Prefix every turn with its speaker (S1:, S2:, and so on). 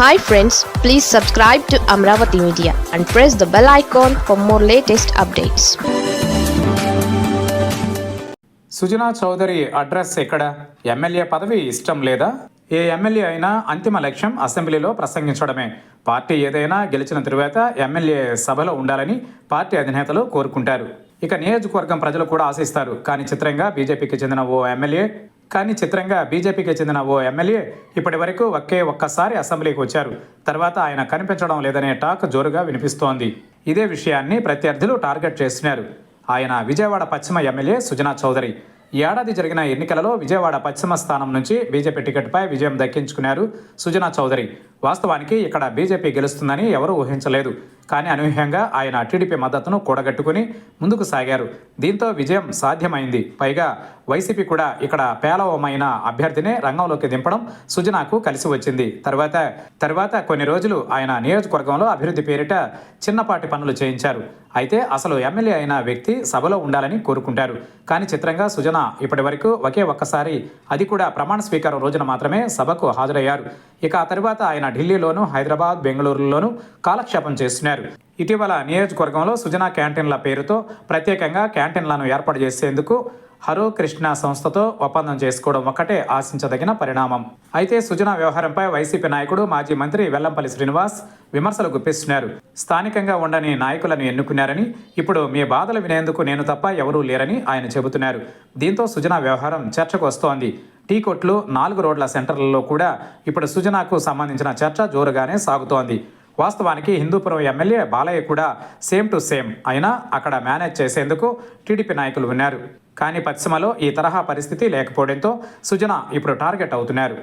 S1: Hi friends please subscribe to Amaravati media and press the bell icon for more latest updates
S2: Sujana Chowdary address ఎక్కడ? MLA పదవి ఇష్టం లేదా? ఏ MLA అయినా అంతిమ లక్ష్యం అసెంబ్లీలో ప్రసంగించడమే. పార్టీ ఏదైనా గెలిచిన తరువాత ఎమ్మెల్యే సభలో ఉండాలని పార్టీ అధినేతలు కోరుకుంటారు. ఇక నియోజకవర్గం ప్రజలు కూడా ఆశిస్తారు. కానీ చిత్రంగా బీజేపీకి చెందిన ఓ ఎమ్మెల్యే కానీ చిత్రంగా బీజేపీకి చెందిన ఓ ఎమ్మెల్యే ఇప్పటి వరకు ఒకే ఒక్కసారి అసెంబ్లీకి వచ్చారు. తర్వాత ఆయన కనిపించడం లేదనే టాక్ జోరుగా వినిపిస్తోంది. ఇదే విషయాన్ని ప్రత్యర్థులు టార్గెట్ చేస్తున్నారు. ఆయన విజయవాడ పశ్చిమ ఎమ్మెల్యే సుజనా చౌదరి. ఏడాది జరిగిన ఎన్నికలలో విజయవాడ పశ్చిమ స్థానం నుంచి బీజేపీ టికెట్పై విజయం దక్కించుకున్నారు సుజనా చౌదరి. వాస్తవానికి ఇక్కడ బీజేపీ గెలుస్తుందని ఎవరూ ఊహించలేదు. కానీ అనూహ్యంగా ఆయన టీడీపీ మద్దతును కూడగట్టుకుని ముందుకు సాగారు. దీంతో విజయం సాధ్యమైంది. పైగా వైసీపీ కూడా ఇక్కడ పేలవమైన అభ్యర్థినే రంగంలోకి దింపడం సుజనాకు కలిసి వచ్చింది. తర్వాత తర్వాత కొన్ని రోజులు ఆయన నియోజకవర్గంలో అభివృద్ధి పేరిట చిన్నపాటి పనులు చేయించారు. అయితే అసలు ఎమ్మెల్యే అయిన వ్యక్తి సభలో ఉండాలని కోరుకుంటారు. కానీ చిత్రంగా సుజన ఇప్పటి వరకు ఒకే ఒక్కసారి అది కూడా ప్రమాణ స్వీకారం రోజున మాత్రమే సభకు హాజరయ్యారు. ఇక ఆ తర్వాత ఆయన ఢిల్లీలోను హైదరాబాద్ బెంగళూరులోనూ కాలక్షేపం చేస్తున్నారు. ఇటీవల నియోజకవర్గంలో సుజనా క్యాంటీన్ల పేరుతో ప్రత్యేకంగా క్యాంటీన్లను ఏర్పాటు చేసేందుకు హరో కృష్ణ సంస్థతో ఒప్పందం చేసుకోవడం ఒక్కటే ఆశించదగిన పరిణామం. అయితే సుజనా వ్యవహారంపై వైసీపీ నాయకుడు మాజీ మంత్రి వెల్లంపల్లి శ్రీనివాస్ విమర్శలు గుప్పిస్తున్నారు. స్థానికంగా ఉండని నాయకులను ఎన్నుకున్నారని ఇప్పుడు మీ బాధలు వినేందుకు నేను తప్ప ఎవరూ లేరని ఆయన చెబుతున్నారు. దీంతో సుజనా వ్యవహారం చర్చకు వస్తోంది. టీ కొట్లు నాలుగు రోడ్ల సెంటర్లలో కూడా ఇప్పుడు సుజనాకు సంబంధించిన చర్చ జోరుగానే సాగుతోంది. వాస్తవానికి హిందూపురం ఎమ్మెల్యే బాలయ్య కూడా సేమ్ టు సేమ్ అయినా అక్కడ మేనేజ్ చేసేందుకు టీడీపీ నాయకులు ఉన్నారు. కానీ పశ్చిమలో ఈ తరహా పరిస్థితి లేకపోవడంతో సుజన ఇప్పుడు టార్గెట్ అవుతున్నారు.